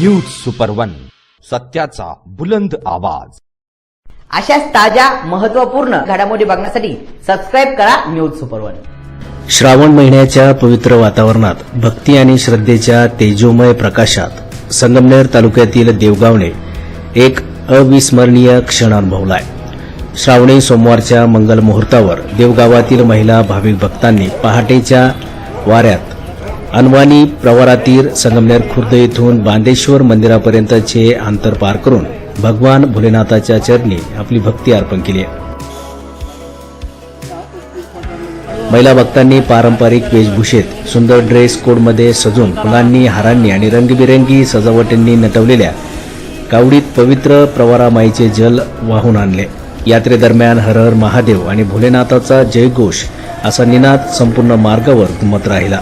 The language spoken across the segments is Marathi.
न्यूज सुपर वन सत्याचा बुलंद आवाज. अशाच ताज्या महत्त्वपूर्ण घडामोडी बघण्यासाठी सबस्क्राईब करा न्यूज सुपर वन श्रावण महिन्याच्या पवित्र वातावरणात भक्ती आणि श्रद्धेच्या तेजोमय प्रकाशात संगमनेर तालुक्यातील देवगावने एक अविस्मरणीय क्षण अनुभवलाय. श्रावणी सोमवारच्या मंगल मुहूर्तावर देवगावातील महिला भाविक भक्तांनी पहाटेच्या वाऱ्यात अनवाणी प्रवारातील संगमनेर खुर्द येथून बांदेश्वर मंदिरापर्यंतचे अंतर पार करून भगवान भोलेनाथाच्या चरणी आपली भक्ती अर्पण केली महिला भक्तांनी पारंपरिक वेशभूषेत सुंदर ड्रेस कोडमध्ये सजून फुलांनी हारांनी आणि रंगबिरंगी सजावटींनी नटवलेल्या कावडीत पवित्र प्रवारामाईचे जल वाहून आणले. यात्रेदरम्यान हर हर महादेव आणि भोलेनाथाचा जयघोष असा निनाद संपूर्ण मार्गावर घुमत राहिला.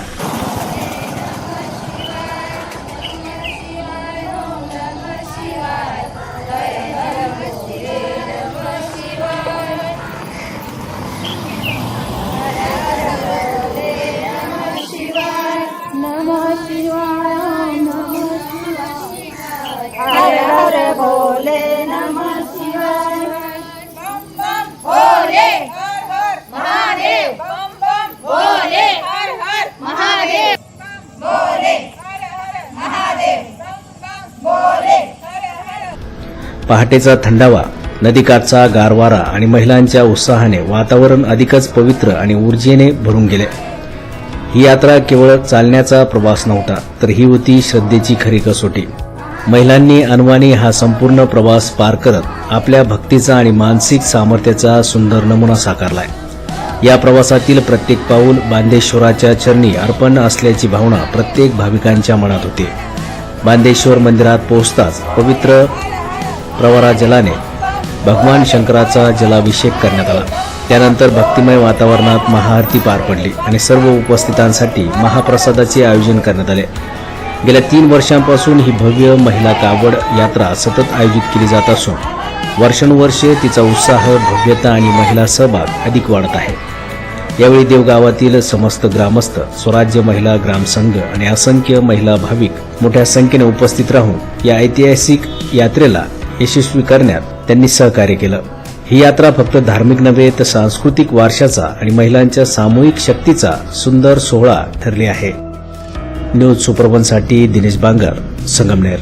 पहाटेचा थंडावा नदीकाठचा गारवारा आणि महिलांच्या उत्साहाने वातावरण अधिकच पवित्र आणि ऊर्जेने भरून गेले. ही यात्रा केवळ चालण्याचा प्रवास नव्हता तर ही होती श्रद्धेची खरी कसोटी. महिलांनी अनवाणी हा संपूर्ण प्रवास पार करत आपल्या भक्तीचा आणि मानसिक सामर्थ्याचा सुंदर नमुना साकारलाय. या प्रवासातील प्रत्येक पाऊल बांदेश्वराच्या चरणी अर्पण असल्याची भावना प्रत्येक भाविकांच्या मनात होती. बांदेश्वर मंदिरात पोहोचताच पवित्र प्रवरा जलाने भगवान शंकराचा जलाभिषेक करण्यात आला. त्यानंतर भक्तिमय वातावरणात महाआरती पार पडली आणि सर्व उपस्थितांसाठी महाप्रसादाचे आयोजन करण्यात आले. गेल्या तीन वर्षांपासून ही भव्य महिला कावड यात्रा सतत आयोजित केली जात असून वर्षानुवर्षे तिचा उत्साह भव्यता आणि महिला सहभाग अधिक वाढत आहे. यावेळी देवगावातील समस्त ग्रामस्थ स्वराज्य महिला ग्रामसंघ आणि असंख्य महिला भाविक मोठ्या संख्येने उपस्थित राहून या ऐतिहासिक यात्रेला यशस्वी करण्यात त्यांनी सहकार्य केलं. ही यात्रा फक्त धार्मिक नव्हे तर सांस्कृतिक वारशाचा आणि महिलांच्या सामूहिक शक्तीचा सुंदर सोहळा ठरली आहे. न्यूज सुपरवनसाठी दिनेश बांगर संगमनेर.